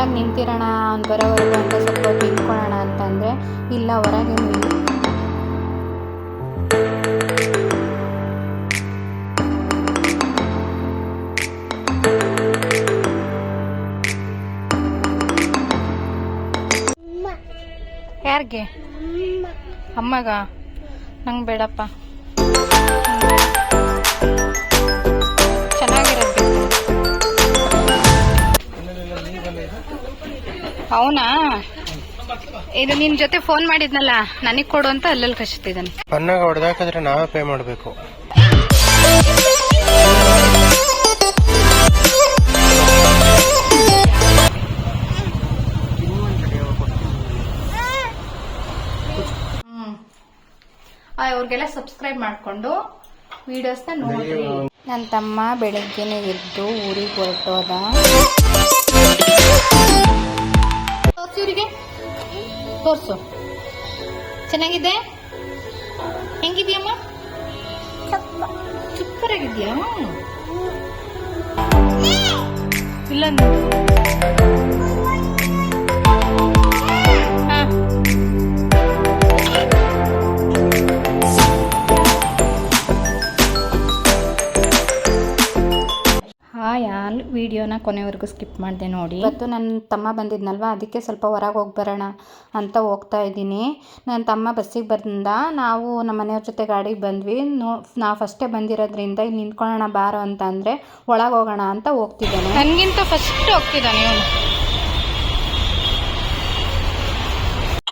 ಹೊರಗೆ ನಿಂತಿರೋಣ ಅವ್ನು ಬರೋವರೆಗೂ ಅಂತ ಸ್ವಲ್ಪ ತಿಳ್ಕೊಳ್ಳೋಣ ಅಂತಂದರೆ ಇಲ್ಲ ಹೊರಗೆ ಯಾರಿಗೆ? ಅಮ್ಮಗ? ನಂಗೆ ಬೇಡಪ್ಪ. ಅವನಾ? ಇದು ನಿನ್ ಜೊತೆ ಫೋನ್ ಮಾಡಿದ್ನಲ್ಲ ನನಗ್ ಕೊಡು ಅಂತ ಅಲ್ಲಲ್ಲಿ ಕಚ್ತಿದ್ದಾನೆ. ಪನ್ನಾಗ ಹೊಡೆದಾಕಿದ್ರೆ ನಾವೇ ಪೇ ಮಾಡಬೇಕು. ಅವ್ರಿಗೆಲ್ಲ ಸಬ್ಸ್ಕ್ರೈಬ್ ಮಾಡ್ಕೊಂಡು ವಿಡಿಯೋಸ್ನ ನೋಡಿ. ನನ್ನ ತಮ್ಮ ಬೆಳಗ್ಗೆನೆ ಎದ್ದು ಊರಿಗೆ ಹೊರಟೋದ. ಇವ್ರಿಗೆ ತೋರ್ಸು. ಚೆನ್ನಾಗಿದೆ? ಹೆಂಗಿದ್ಯಮ್ಮ? ಸೂಪರ್ ಆಗಿದ್ಯಾ ಇಲ್ಲ ನೋಡು. ಹಾಯ್ ಆಲ್ ವಿಡಿಯೋನ ಕೊನೆವರೆಗೂ ಸ್ಕಿಪ್ ಮಾಡಿದೆ ನೋಡಿ. ಇವತ್ತು ನನ್ನ ತಮ್ಮ ಬಂದಿದ್ನಲ್ವ ಅದಕ್ಕೆ ಸ್ವಲ್ಪ ಹೊರಗೆ ಹೋಗಿ ಬರೋಣ ಅಂತ ಹೋಗ್ತಾ ಇದ್ದೀನಿ. ನನ್ನ ತಮ್ಮ ಬಸ್ಸಿಗೆ ಬಂದ ನಾವು ನಮ್ಮ ಮನೆಯವ್ರ ಜೊತೆ ಗಾಡಿಗೆ ಬಂದ್ವಿ. ನೋ ನಾವು ಫಸ್ಟೇ ಬಂದಿರೋದ್ರಿಂದ ಇಲ್ಲಿ ನಿಂತ್ಕೊಳ್ಳೋಣ ಬಾರೋ ಅಂತ ಅಂದರೆ ಒಳಗೆ ಹೋಗೋಣ ಅಂತ ಹೋಗ್ತಿದ್ದಾನೆ. ನನಗಿಂತ ಫಸ್ಟ್ ಹೋಗ್ತಿದ್ದಾನೆ ಇವನು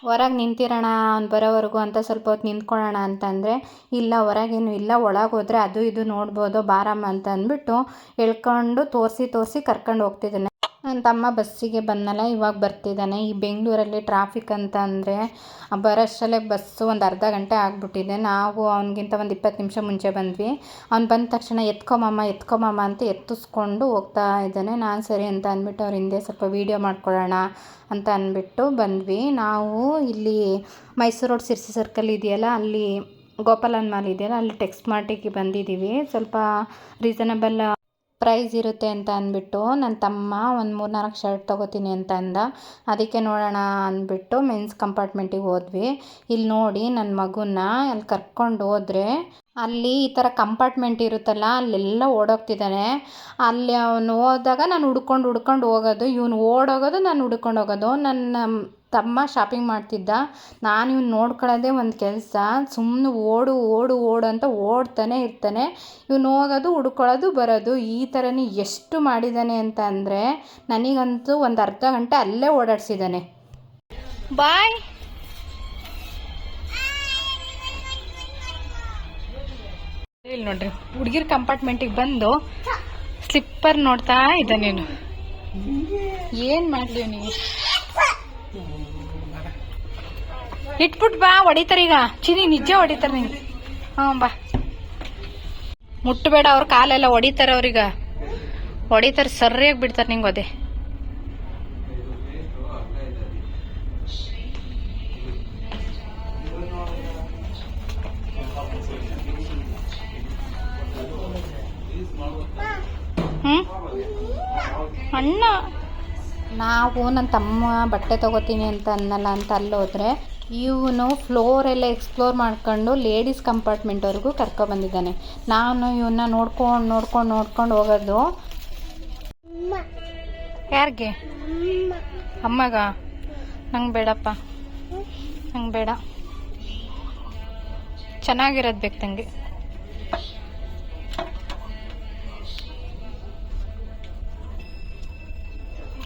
ಹೊರಗೆ ನಿಂತಿರೋಣ ಅವ್ನು ಬರೋವರೆಗೂ ಅಂತ ಸ್ವಲ್ಪ ಹೊತ್ತು ನಿಂತ್ಕೊಳ್ಳೋಣ ಅಂತಂದರೆ, ಇಲ್ಲ ಹೊರಗೇನು ಇಲ್ಲ ಒಳಗೆ ಹೋದರೆ ಅದು ಇದು ನೋಡ್ಬೋದು, ಬಾರಮ್ಮ ಅಂತ ಅಂದ್ಬಿಟ್ಟು ಎಳ್ಕೊಂಡು ತೋರಿಸಿ ತೋರಿಸಿ ಕರ್ಕೊಂಡು ಹೋಗ್ತಿದ್ದಾನೆ. ನನ್ನ ತಮ್ಮ ಬಸ್ಸಿಗೆ ಬಂದನಲ್ಲ, ಇವಾಗ ಬರ್ತಿದ್ದಾನೆ. ಈ ಬೆಂಗಳೂರಲ್ಲಿ ಟ್ರಾಫಿಕ್ ಅಂತ ಅಂದರೆ ಬರೋಷ್ಟರಲ್ಲೇ ಬಸ್ಸು ಒಂದು ಅರ್ಧ ಗಂಟೆ ಆಗಿಬಿಟ್ಟಿದೆ. ನಾವು ಅವನಿಗಿಂತ ಒಂದು ಇಪ್ಪತ್ತು ನಿಮಿಷ ಮುಂಚೆ ಬಂದ್ವಿ. ಅವ್ನು ಬಂದ ತಕ್ಷಣ ಎತ್ಕೊಮಮ್ಮ ಎತ್ಕೊಮಮ್ಮ ಅಂತ ಎತ್ತಿಸ್ಕೊಂಡು ಹೋಗ್ತಾ ಇದ್ದಾನೆ. ನಾನು ಸರಿ ಅಂತ ಅಂದ್ಬಿಟ್ಟು ಅವ್ರ ಹಿಂದೆ ಸ್ವಲ್ಪ ವೀಡಿಯೋ ಮಾಡ್ಕೊಳ್ಳೋಣ ಅಂತ ಅಂದ್ಬಿಟ್ಟು ಬಂದ್ವಿ. ನಾವು ಇಲ್ಲಿ ಮೈಸೂರು ರೋಡ್ ಸಿರ್ಸಿ ಸರ್ಕಲ್ ಇದೆಯಲ್ಲ, ಅಲ್ಲಿ ಗೋಪಾಲನ್ ಮಾಲ್ ಇದೆಯಲ್ಲ, ಅಲ್ಲಿ ಟೆಕ್ಸ್ಟ್ ಮಾರ್ಟಿಗೆ ಬಂದಿದ್ದೀವಿ. ಸ್ವಲ್ಪ ರೀಸನಬಲ್ ಪ್ರೈಸ್ ಇರುತ್ತೆ ಅಂತ ಅಂದ್ಬಿಟ್ಟು ನನ್ನ ತಮ್ಮ ಒಂದು ಮೂರು ನಾಲ್ಕು ಶರ್ಟ್ ತೊಗೋತೀನಿ ಅಂತ ಅಂದ. ಅದಕ್ಕೆ ನೋಡೋಣ ಅಂದ್ಬಿಟ್ಟು ಮೆನ್ಸ್ ಕಂಪಾರ್ಟ್ಮೆಂಟಿಗೆ ಹೋದ್ವಿ. ಇಲ್ಲಿ ನೋಡಿ ನನ್ನ ಮಗುನ ಅಲ್ಲಿ ಕರ್ಕೊಂಡು ಹೋದರೆ ಅಲ್ಲಿ ಈ ಥರ ಕಂಪಾರ್ಟ್ಮೆಂಟ್ ಇರುತ್ತಲ್ಲ, ಅಲ್ಲೆಲ್ಲ ಓಡೋಗ್ತಿದ್ದಾನೆ ಅಲ್ಲಿ ಅವನು ಹೋದಾಗ ನಾನು ಹುಡ್ಕೊಂಡು ಹುಡ್ಕೊಂಡು ಹೋಗೋದು, ಇವನು ಓಡೋಗೋದು, ನಾನು ಹುಡ್ಕೊಂಡು ಹೋಗೋದು. ನನ್ನ ತಮ್ಮ ಶಾಪಿಂಗ್ ಮಾಡ್ತಿದ್ದ. ನಾನು ಇವ್ನು ನೋಡ್ಕೊಳ್ಳೋದೇ ಒಂದು ಕೆಲಸ. ಸುಮ್ಮನೆ ಓಡು ಓಡು ಓಡು ಅಂತ ಓಡ್ತಾನೆ ಇರ್ತಾನೆ. ಇವನು ಹೋಗೋದು ಹುಡ್ಕೊಳ್ಳೋದು ಬರೋದು. ಈ ಥರನೇ ಎಷ್ಟು ಮಾಡಿದ್ದಾನೆ ಅಂತ ಅಂದರೆ ನನಗಂತೂ ಒಂದು ಅರ್ಧ ಗಂಟೆ ಅಲ್ಲೇ ಓಡಾಡ್ಸಿದ್ದಾನೆ ಬಾಯ್ ಇಲ್ಲಿ ನೋಡ್ರಿ ಹುಡುಗಿರ್ ಕಂಪಾರ್ಟ್ಮೆಂಟಿಗೆ ಬಂದು ಸ್ಲಿಪ್ಪರ್ ನೋಡ್ತಾ ಇದ್ದಾನೇನು ಏನು ಮಾಡಿದೆ ಮಾಡ್ಲಿ ನೀವು ಇಟ್ಬಿಟ್ ಬಾ, ಹೊಡಿತಾರ ಈಗ. ಚಿನಿ ನಿಜ ಹೊಡಿತಾರ ನೀನು. ಹ್ಞೂ, ಬಾ. ಮುಟ್ಟಬೇಡ ಅವ್ರ ಕಾಲೆಲ್ಲ ಹೊಡಿತಾರ ಅವ್ರೀಗ. ಹೊಡಿತಾರ, ಸರಿಯಾಗಿ ಬಿಡ್ತಾರೆ ನಿಂಗೆ ಅದೇ ಹ್ಞೂ ಅಣ್ಣ. ನಾವು ನನ್ನ ತಮ್ಮ ಬಟ್ಟೆ ತಗೋತೀನಿ ಅಂತ ಅನ್ನಲ್ಲ ಅಂತ ಅಲ್ಲೋದ್ರೆ, ಇವನು ಫ್ಲೋರ್ ಎಲ್ಲ ಎಕ್ಸ್ಪ್ಲೋರ್ ಮಾಡ್ಕೊಂಡು ಲೇಡೀಸ್ ಕಂಪಾರ್ಟ್ಮೆಂಟ್ವರೆಗೂ ಕರ್ಕೊಬಂದಿದ್ದಾನೆ ನಾನು ಇವನ್ನ ನೋಡ್ಕೊಂಡು ನೋಡ್ಕೊಂಡು ನೋಡ್ಕೊಂಡು ಹೋಗೋದು. ಯಾರಿಗೆ? ಅಮ್ಮಗ? ನಂಗೆ ಬೇಡಪ್ಪ. ನಂಗೆ ಬೇಡ. ಚೆನ್ನಾಗಿರೋದು ಬೇಕು ತಂಗೆ.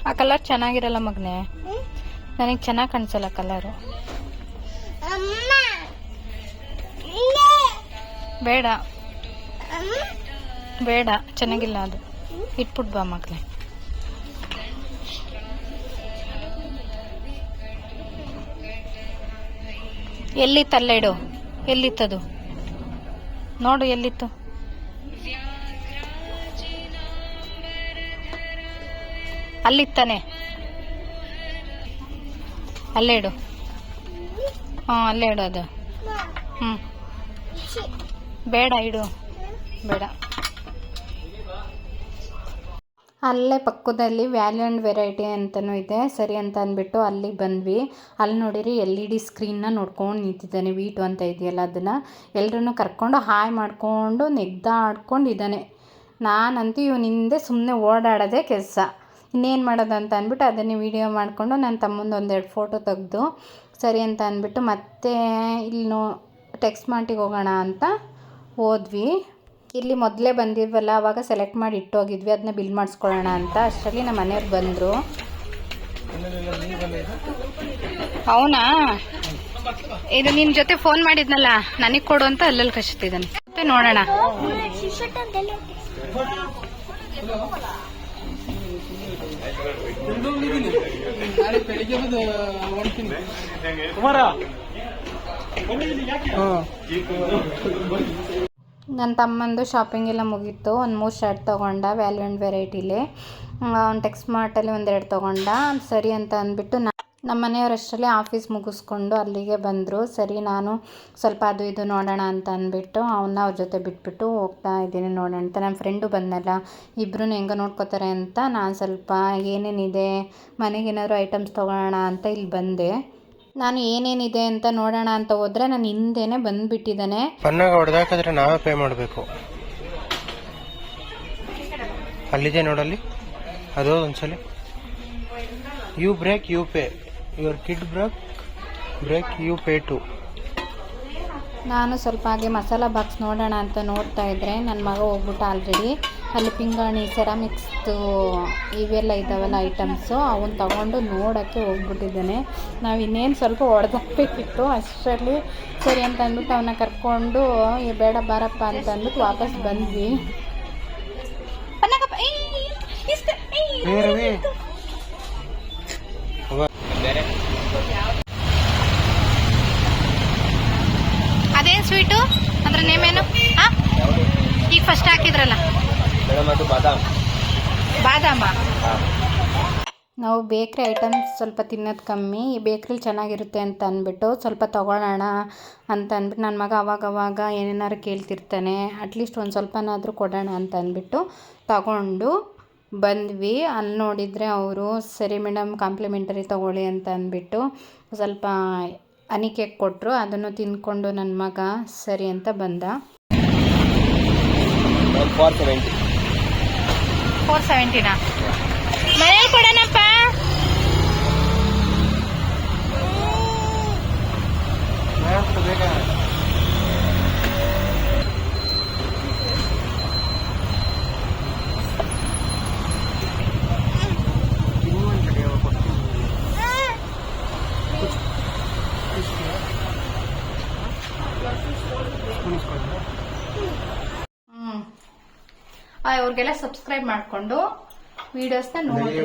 ಆ ಕಲರ್ ಚೆನ್ನಾಗಿರಲ್ಲ ಮಗನೆ. ನನಗೆ ಚೆನ್ನಾಗಿ ಕಾಣಿಸಲ್ಲ ಕಲರು ಬೇಡ. ಬೇಡ, ಚೆನ್ನಾಗಿಲ್ಲ ಅದು. ಇಟ್ಬಿಟ್ಟು ಬಾ ಮಗನೆ. ಎಲ್ಲಿತ್ತು ಅಲ್ಲೇ ಇಡು, ಎಲ್ಲಿತ್ತದು? ನೋಡು ಎಲ್ಲಿತ್ತು. ಅಲ್ಲಿತ್ತಾನೆ. ಅಲ್ಲೇ ಇಡು. ಹಾಂ, ಅಲ್ಲೇ ಇಡು ಅದು. ಹ್ಞೂ ಬೇಡ, ಇಡು. ಬೇಡ. ಅಲ್ಲೇ ಪಕ್ಕದಲ್ಲಿ ವ್ಯಾಲ್ಯೂ ಆ್ಯಂಡ್ ವೆರೈಟಿ ಅಂತಲೂ ಇದೆ. ಸರಿ ಅಂತ ಅಂದ್ಬಿಟ್ಟು ಅಲ್ಲಿಗೆ ಬಂದ್ವಿ. ಅಲ್ಲಿ ನೋಡಿರಿ ಎಲ್ ಇ ಡಿ ಸ್ಕ್ರೀನ್ನ ನೋಡ್ಕೊಂಡು ನಿಂತಿದ್ದಾನೆ ವೀಟು ಅಂತ ಇದೆಯಲ್ಲ ಅದನ್ನು. ಎಲ್ಲರನ್ನೂ ಕರ್ಕೊಂಡು ಹಾಯ್ ಮಾಡಿಕೊಂಡು ನೆಗ್ದಾಡ್ಕೊಂಡಿದ್ದಾನೆ ನಾನಂತೂ ಇವನ ಹಿಂದೆ ಸುಮ್ಮನೆ ಓಡಾಡೋದೇ ಕೆಲಸ. ಇನ್ನೇನು ಮಾಡೋದು ಅಂತ ಅಂದ್ಬಿಟ್ಟು ಅದನ್ನೇ ವೀಡಿಯೋ ಮಾಡಿಕೊಂಡು ನನ್ನ ತಮ್ಮಂದು ಒಂದೆರಡು ಫೋಟೋ ತೆಗೆದು ಸರಿ ಅಂತ ಅಂದ್ಬಿಟ್ಟು ಮತ್ತೆ ಇಲ್ಲಿ ನೋ ಟೆಕ್ಸ್ಟ್ ಮಾರ್ಟಿಗೆ ಹೋಗೋಣ ಅಂತ ಹೋದ್ವಿ. ಇಲ್ಲಿ ಮೊದಲೇ ಬಂದಿದ್ವಲ್ಲ ಆವಾಗ ಸೆಲೆಕ್ಟ್ ಮಾಡಿ ಇಟ್ಟೋಗಿದ್ವಿ ಅದನ್ನ ಬಿಲ್ ಮಾಡಿಸ್ಕೊಳ್ಳೋಣ ಅಂತ. ಅಷ್ಟರಲ್ಲಿ ನಮ್ಮ ಮನೆಯವ್ರು ಬಂದರು. ಅವನಾ? ಇದು ನಿಮ್ಮ ಜೊತೆ ಫೋನ್ ಮಾಡಿದ್ನಲ್ಲ ನನಗೆ ಕೊಡು ಅಂತ ಅಲ್ಲಲ್ಲಿ ಕಷ್ಟಿದ್ದಾನೆ ಮತ್ತೆ ನೋಡೋಣ. ನನ್ನ ತಮ್ಮಂದು ಶಾಪಿಂಗ್ ಎಲ್ಲ ಮುಗೀತು. ಒಂದು ಮೂರು ಶರ್ಟ್ ತೊಗೊಂಡ ವ್ಯಾಲ್ಯೂ ಆ್ಯಂಡ್ ವೆರೈಟಿಲಿ ಅವ್ನು ಟೆಕ್ಸ್ಟ್ ಮಾರ್ಟಲ್ಲಿ ಒಂದೆರಡು ತೊಗೊಂಡ. ಸರಿ ಅಂತ ಅಂದ್ಬಿಟ್ಟು ನಾ ನಮ್ಮ ಮನೆಯವರಷ್ಟರಲ್ಲಿ ಆಫೀಸ್ ಮುಗಿಸ್ಕೊಂಡು ಅಲ್ಲಿಗೆ ಬಂದರು. ಸರಿ, ನಾನು ಸ್ವಲ್ಪ ಅದು ಇದು ನೋಡೋಣ ಅಂತ ಅಂದ್ಬಿಟ್ಟು ಅವನ್ನ ಅವ್ರ ಜೊತೆ ಬಿಟ್ಬಿಟ್ಟು ಹೋಗ್ತಾ ಇದ್ದೀನಿ ನೋಡೋಣ ಅಂತ. ನನ್ನ ಫ್ರೆಂಡು ಬಂದಲ್ಲ ಇಬ್ಬರೂ ಹೆಂಗೆ ನೋಡ್ಕೋತಾರೆ ಅಂತ ನಾನು ಸ್ವಲ್ಪ ಏನೇನಿದೆ ಮನೆಗೇನಾದ್ರು ಐಟಮ್ಸ್ ತೊಗೊಳೋಣ ಅಂತ ಇಲ್ಲಿ ಬಂದೆ. ನಾನು ಏನೇನಿದೆ ಅಂತ ನೋಡೋಣ ಅಂತ ಹೋದರೆ ನಾನು ಹಿಂದೆನೇ ಬಂದುಬಿಟ್ಟಿದ್ದಾನೆ. ಪನ್ನಾಗ ಹೊಡೆದಾಕಿದ್ರೆ ನಾವೇ ಪೇ ಮಾಡಬೇಕು. ಅಲ್ಲಿದೆ ನೋಡಲ್ಲಿ ಅದು ಒಂದ್ಸಲಿ. You break you pay your kid break break you pay too ನಾನು ಸ್ವಲ್ಪ ಹಾಗೆ ಮಸಾಲ ಬಾಕ್ಸ್ ನೋಡೋಣ ಅಂತ ನೋಡ್ತಾ ಇದ್ದರೆ ನನ್ನ ಮಗ ಹೋಗ್ಬಿಟ್ಟು ಆಲ್ರೆಡಿ ಅಲ್ಲಿ ಪಿಂಗಾಣಿ ಸೆರಾಮಿಕ್ಸ್ದು ಇವೆಲ್ಲ ಇದ್ದಾವಲ್ಲ ಐಟಮ್ಸು ಅವನ್ನ ತಗೊಂಡು ನೋಡೋಕ್ಕೆ ಹೋಗ್ಬಿಟ್ಟಿದ್ದಾನೆ. ನಾವು ಇನ್ನೇನು ಸ್ವಲ್ಪ ಹೊಡೆದಾಕ್ಬೇಕಿತ್ತು. ಅಷ್ಟರಲ್ಲಿ ಸರಿ ಅಂತ ಅಂದ್ಬಿಟ್ಟು ಅವನ್ನ ಕರ್ಕೊಂಡು "ಏ, ಬೇಡ ಬಾರಪ್ಪ ಅಂತ ಅಂದ್ಬಿಟ್ಟು ವಾಪಸ್ ಬಂದ್ವಿ. ಅದೇನು ಸ್ವೀಟು ಅದ್ರ ನೇಮೇನು ಹಾಂ? ಈಗ ಫಸ್ಟ್ ಹಾಕಿದ್ರಲ್ಲ? ಬಾದಾಮ. ನಾವು ಬೇಕ್ರಿ ಐಟಮ್ಸ್ ಸ್ವಲ್ಪ ತಿನ್ನೋದು ಕಮ್ಮಿ ಈ ಬೇಕ್ರಿಲಿ ಚೆನ್ನಾಗಿರುತ್ತೆ ಅಂತ ಅಂದ್ಬಿಟ್ಟು ಸ್ವಲ್ಪ ತೊಗೊಳ್ಳೋಣ ಅಂತ ಅಂದ್ಬಿಟ್ಟು ನನ್ನ ಮಗ ಅವಾಗ ಅವಾಗ ಏನೇನಾರು ಕೇಳ್ತಿರ್ತಾನೆ ಅಟ್ಲೀಸ್ಟ್ ಒಂದು ಸ್ವಲ್ಪನಾದರೂ ಕೊಡೋಣ ಅಂತ ಅಂದ್ಬಿಟ್ಟು ತಗೊಂಡು ಬಂದ್ವಿ. ಅಲ್ಲಿ ನೋಡಿದರೆ ಅವರು ಸರಿ ಮೇಡಮ್ ಕಾಂಪ್ಲಿಮೆಂಟರಿ ತೊಗೊಳ್ಳಿ ಅಂತ ಅಂದ್ಬಿಟ್ಟು ಸ್ವಲ್ಪ ಹನಿ ಕೇಕ್ ಕೊಟ್ಟರು ಅದನ್ನು ತಿಂದ್ಕೊಂಡು ನನ್ನ ಮಗ ಸರಿ ಅಂತ ಬಂದ. ಫೋರ್ ಸೆವೆಂಟಿನಾ ಮನೇಲಿ ಕೊಡೋಣಪ್ಪ ಬೇಗ. ಅವ್ರಿಗೆಲ್ಲ ಸಬ್ಸ್ಕ್ರೈಬ್ ಮಾಡಿಕೊಂಡು ವಿಡಿಯೋಸ್ನ ನೋಡಿ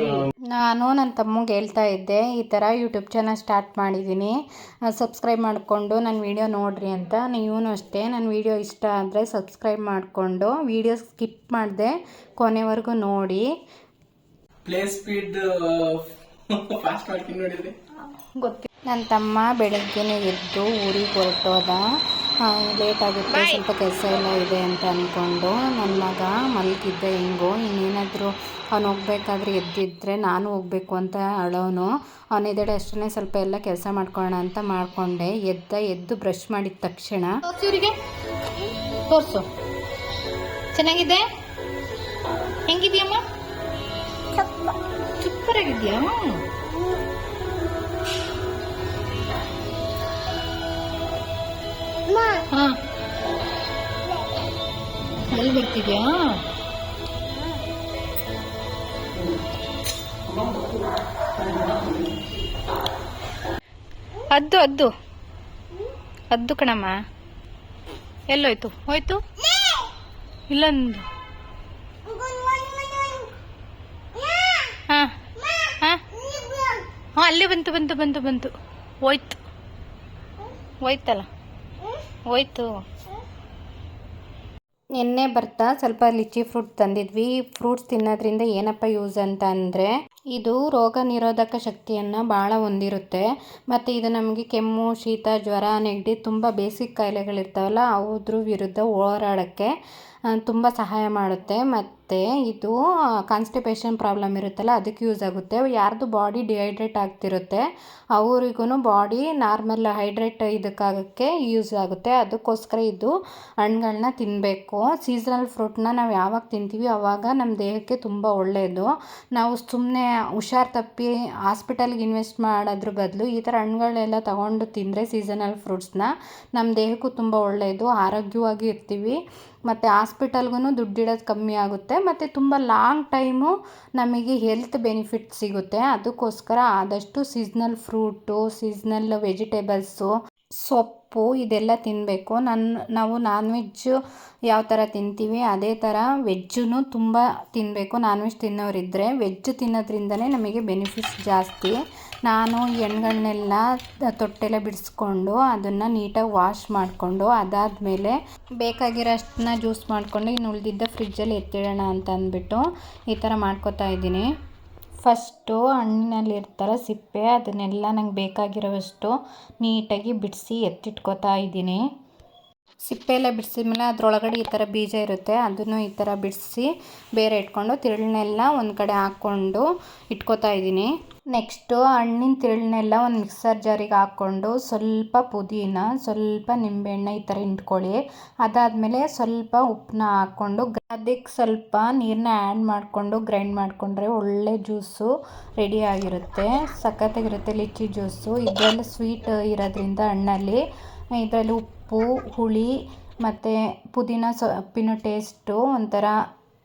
ನಾನು ನನ್ನ ತಮ್ಮಗೆ ಹೇಳ್ತಾ ಇದ್ದೆ ಈ ಥರ ಯೂಟ್ಯೂಬ್ ಚಾನಲ್ ಸ್ಟಾರ್ಟ್ ಮಾಡಿದ್ದೀನಿ ಸಬ್ಸ್ಕ್ರೈಬ್ ಮಾಡಿಕೊಂಡು ನನ್ನ ವಿಡಿಯೋ ನೋಡ್ರಿ ಅಂತ. ಇವನು ಅಷ್ಟೇ. ನನ್ನ ವಿಡಿಯೋ ಇಷ್ಟ ಆದರೆ ಸಬ್ಸ್ಕ್ರೈಬ್ ಮಾಡಿಕೊಂಡು ವಿಡಿಯೋ ಸ್ಕಿಪ್ ಮಾಡಿದೆ ಕೊನೆವರೆಗೂ ನೋಡಿ. ಪ್ಲೇ ಸ್ಪೀಡ್ ಫಾಸ್ಟ್ ಮಾಡ್ತೀನಿ ನೋಡಿದ್ರಿ? ಗೊತ್ತಿ ನನ್ನ ತಮ್ಮ ಬೆಳಗ್ಗೆನೇ ಎದ್ದು ಊರಿಗೆ ಹೊರಟೋದ. ಲೇಟ್ ಆಗುತ್ತೆ. ಸ್ವಲ್ಪ ಕೆಲಸ ಎಲ್ಲ ಇದೆ ಅಂತ ಅಂದ್ಕೊಂಡು ನನ್ನ ಮಗ ಮಲಗಿದ್ದೆ ಹೆಂಗೋ ಇನ್ನೇನಾದರೂ ಅವ್ನು ಹೋಗ್ಬೇಕಾದ್ರೆ ಎದ್ದಿದ್ದರೆ ನಾನು ಹೋಗ್ಬೇಕು ಅಂತ ಅಳೋನು. ಅವನು ಎದ್ದೇಳಿ ಅಷ್ಟೇ ಸ್ವಲ್ಪ ಎಲ್ಲ ಕೆಲಸ ಮಾಡ್ಕೊಳ್ಳೋಣ ಅಂತ ಮಾಡಿಕೊಂಡೆ. ಎದ್ದ ಎದ್ದು ಬ್ರಷ್ ಮಾಡಿದ ತಕ್ಷಣ ಇವರಿಗೆ. ತೋರಿಸು. ಚೆನ್ನಾಗಿದೆ? ಹೆಂಗಿದೆಯಮ್ಮ? ಸೂಪರ್ ಆಗಿದ್ಯಾ ಹಾ. ಎಲ್ಲಿ ಬರ್ತಿದ್ಯಾ? ಅದ್ದು ಅದ್ದು. ಅದ್ದು ಕಣಮ್ಮ. ಎಲ್ಲೋಯ್ತು? ಹೋಯ್ತು? ಇಲ್ಲೊಂದು ಹಾ. ಹಾ. ಹಾಂ, ಅಲ್ಲೇ ಬಂತು ಬಂತು ಬಂತು ಬಂತು. ಹೋಯ್ತು. ಹೋಯ್ತಲ್ಲ. ಹೋಯ್ತು. ನಿನ್ನೆ ಬರ್ತಾ ಸ್ವಲ್ಪ ಲಿಚಿ ಫ್ರೂಟ್ ತಂದಿದ್ವಿ. ಫ್ರೂಟ್ಸ್ ತಿನ್ನೋದ್ರಿಂದ ಏನಪ್ಪ ಯೂಸ್ ಅಂತ ಅಂದರೆ ಇದು ರೋಗ ನಿರೋಧಕ ಶಕ್ತಿಯನ್ನು ಭಾಳ ಹೊಂದಿರುತ್ತೆ. ಮತ್ತು ಇದು ನಮಗೆ ಕೆಮ್ಮು, ಶೀತ, ಜ್ವರ, ನೆಗಡಿ ತುಂಬ ಬೇಸಿಕ್ ಕಾಯಿಲೆಗಳಿರ್ತಾವಲ್ಲ, ಅವುದ್ರ ವಿರುದ್ಧ ಹೋರಾಡೋಕ್ಕೆ ತುಂಬ ಸಹಾಯ ಮಾಡುತ್ತೆ. ಮತ್ತು ಇದು ಕಾನ್ಸ್ಟಿಪೇಷನ್ ಪ್ರಾಬ್ಲಮ್ ಇರುತ್ತಲ್ಲ, ಅದಕ್ಕೆ ಯೂಸ್ ಆಗುತ್ತೆ. ಯಾರ್ದು ಬಾಡಿ ಡಿಹೈಡ್ರೇಟ್ ಆಗ್ತಿರುತ್ತೆ ಅವ್ರಿಗೂ ಬಾಡಿ ನಾರ್ಮಲ್ ಹೈಡ್ರೇಟ್ ಇದಕ್ಕಾಗಕ್ಕೆ ಯೂಸ್ ಆಗುತ್ತೆ. ಅದಕ್ಕೋಸ್ಕರ ಇದು ಹಣ್ಗಳನ್ನ ತಿನ್ನಬೇಕು ಸೀಸನಲ್ ಫ್ರೂಟ್ನ ನಾವು ಯಾವಾಗ ತಿಂತೀವಿ ಆವಾಗ ನಮ್ಮ ದೇಹಕ್ಕೆ ತುಂಬ ಒಳ್ಳೆಯದು ನಾವು ಸುಮ್ಮನೆ ಹುಷಾರು ತಪ್ಪಿ ಹಾಸ್ಪಿಟಲ್ಗೆ ಇನ್ವೆಸ್ಟ್ ಮಾಡೋದ್ರ ಬದಲು ಈ ಥರ ಹಣ್ಣುಗಳೆಲ್ಲ ತಗೊಂಡು ತಿಂದರೆ ಸೀಸನಲ್ ಫ್ರೂಟ್ಸ್ನ ನಮ್ಮ ದೇಹಕ್ಕೂ ತುಂಬ ಒಳ್ಳೆಯದು ಆರೋಗ್ಯವಾಗಿ ಇರ್ತೀವಿ. ಮತ್ತು ಹಾಸ್ಪಿಟಲ್ಗೂ ದುಡ್ಡಿಡೋದು ಕಮ್ಮಿ ಆಗುತ್ತೆ. ಮತ್ತು ತುಂಬ ಲಾಂಗ್ ಟೈಮು ನಮಗೆ ಹೆಲ್ತ್ ಬೆನಿಫಿಟ್ ಸಿಗುತ್ತೆ. ಅದಕ್ಕೋಸ್ಕರ ಆದಷ್ಟು ಸೀಸ್ನಲ್ ಫ್ರೂಟು ಸೀಸ್ನಲ್ ವೆಜಿಟೇಬಲ್ಸು ಸೊಪ್ಪು ಇದೆಲ್ಲ ತಿನ್ನಬೇಕು ನನ್ನ ನಾವು ನಾನ್ ವೆಜ್ಜು ಯಾವ ಥರ ತಿಂತೀವಿ, ಅದೇ ಥರ ವೆಜ್ಜೂ ತುಂಬ ತಿನ್ನಬೇಕು ನಾನ್ ವೆಜ್ ತಿನ್ನೋರಿದ್ದರೆ ವೆಜ್ ತಿನ್ನೋದ್ರಿಂದಲೇ ನಮಗೆ ಬೆನಿಫಿಟ್ಸ್ ಜಾಸ್ತಿ. ನಾನು ಈ ಹಣ್ಗಳನ್ನೆಲ್ಲ ತೊಟ್ಟೆಲ್ಲ ಬಿಡಿಸ್ಕೊಂಡು ಅದನ್ನು ನೀಟಾಗಿ ವಾಶ್ ಮಾಡಿಕೊಂಡು ಅದಾದಮೇಲೆ ಬೇಕಾಗಿರೋಷ್ಟನ್ನ ಜ್ಯೂಸ್ ಮಾಡಿಕೊಂಡು ಇನ್ನು ಉಳಿದಿದ್ದ ಫ್ರಿಜ್ಜಲ್ಲಿ ಎತ್ತಿಡೋಣ ಅಂತ ಅಂದ್ಬಿಟ್ಟು ಈ ಥರ ಮಾಡ್ಕೊತಾ ಇದ್ದೀನಿ. ಫಸ್ಟು ಹಣ್ಣಿನಲ್ಲಿ ಇರ್ತಾರೆ ಸಿಪ್ಪೆ ಅದನ್ನೆಲ್ಲ ನಂಗೆ ಬೇಕಾಗಿರೋವಷ್ಟು ನೀಟಾಗಿ ಬಿಡಿಸಿ ಎತ್ತಿಟ್ಕೊತಾ ಇದ್ದೀನಿ. ಸಿಪ್ಪೆ ಎಲ್ಲ ಬಿಡಿಸಿದ್ಮೇಲೆ ಅದರೊಳಗಡೆ ಈ ಥರ ಬೀಜ ಇರುತ್ತೆ, ಅದನ್ನು ಈ ಥರ ಬಿಡಿಸಿ ಬೇರೆ ಇಟ್ಕೊಂಡು ತಿರುಳನ್ನೆಲ್ಲ ಒಂದು ಕಡೆ ಹಾಕ್ಕೊಂಡು ಇಟ್ಕೋತಾ ಇದ್ದೀನಿ. ನೆಕ್ಸ್ಟು ಹಣ್ಣಿನ ತಿರುಳನ್ನೆಲ್ಲ ಒಂದು ಮಿಕ್ಸರ್ ಜಾರಿಗೆ ಹಾಕ್ಕೊಂಡು ಸ್ವಲ್ಪ ಪುದೀನ, ಸ್ವಲ್ಪ ನಿಂಬೆಹಣ್ಣು ಈ ಥರ ಇಟ್ಕೊಳ್ಳಿ. ಅದಾದಮೇಲೆ ಸ್ವಲ್ಪ ಉಪ್ಪನ್ನ ಹಾಕ್ಕೊಂಡು ಅದಕ್ಕೆ ಸ್ವಲ್ಪ ನೀರನ್ನ ಆ್ಯಡ್ ಮಾಡಿಕೊಂಡು ಗ್ರೈಂಡ್ ಮಾಡಿಕೊಂಡ್ರೆ ಒಳ್ಳೆ ಜ್ಯೂಸು ರೆಡಿ ಆಗಿರುತ್ತೆ, ಸಖತ್ತಾಗಿರುತ್ತೆ, ಲಿಚ್ಚಿ ಜ್ಯೂಸು ಇದೆಲ್ಲ ಸ್ವೀಟ್ ಇರೋದ್ರಿಂದ ಹಣ್ಣಲ್ಲಿ ಇದರಲ್ಲಿ ಉಪ್ಪು, ಹುಳಿ ಮತ್ತು ಪುದೀನ ಸೊಪ್ಪಿನ ಟೇಸ್ಟು ಒಂಥರ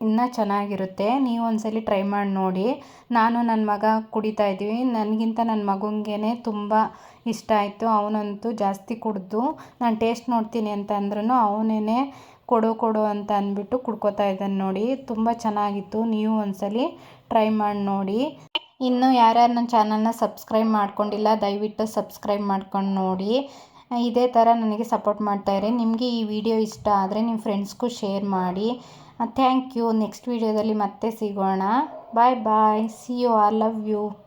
ಇನ್ನೂ ಚೆನ್ನಾಗಿರುತ್ತೆ. ನೀವು ಒಂದ್ಸಲಿ ಟ್ರೈ ಮಾಡಿ ನೋಡಿ. ನಾನು ನನ್ನ ಮಗ ಕುಡಿತಾ ಇದ್ದೀವಿ. ನನಗಿಂತ ನನ್ನ ಮಗನಿಗೆ ತುಂಬ ಇಷ್ಟ ಆಯಿತು. ಅವನಂತೂ ಜಾಸ್ತಿ ಕುಡಿದು ನಾನು ಟೇಸ್ಟ್ ನೋಡ್ತೀನಿ ಅಂತ ಅಂದ್ರೂ ಅವನೇ ಕೊಡು ಕೊಡು ಅಂತ ಅಂದ್ಬಿಟ್ಟು ಕುಡ್ಕೋತಾ ಇದ್ದಾನೆ ನೋಡಿ. ತುಂಬ ಚೆನ್ನಾಗಿತ್ತು. ನೀವು ಒಂದ್ಸಲಿ ಟ್ರೈ ಮಾಡಿ ನೋಡಿ. ಇನ್ನು ಯಾರ್ಯಾರು ನನ್ನ ಚಾನಲ್ನ ಸಬ್ಸ್ಕ್ರೈಬ್ ಮಾಡ್ಕೊಂಡಿಲ್ಲ, ದಯವಿಟ್ಟು ಸಬ್ಸ್ಕ್ರೈಬ್ ಮಾಡ್ಕೊಂಡು ನೋಡಿ. ಇದೇ ಥರ ನನಗೆ ಸಪೋರ್ಟ್ ಮಾಡ್ತಾಯಿರಿ ನಿಮಗೆ ಈ ವಿಡಿಯೋ ಇಷ್ಟ ಆದರೆ ನಿಮ್ಮ ಫ್ರೆಂಡ್ಸ್ಗೂ ಶೇರ್ ಮಾಡಿ. Thank you. ನೆಕ್ಸ್ಟ್ ವಿಡಿಯೋದಲ್ಲಿ ಮತ್ತೆ ಸಿಗೋಣ. Bye bye. See you are love you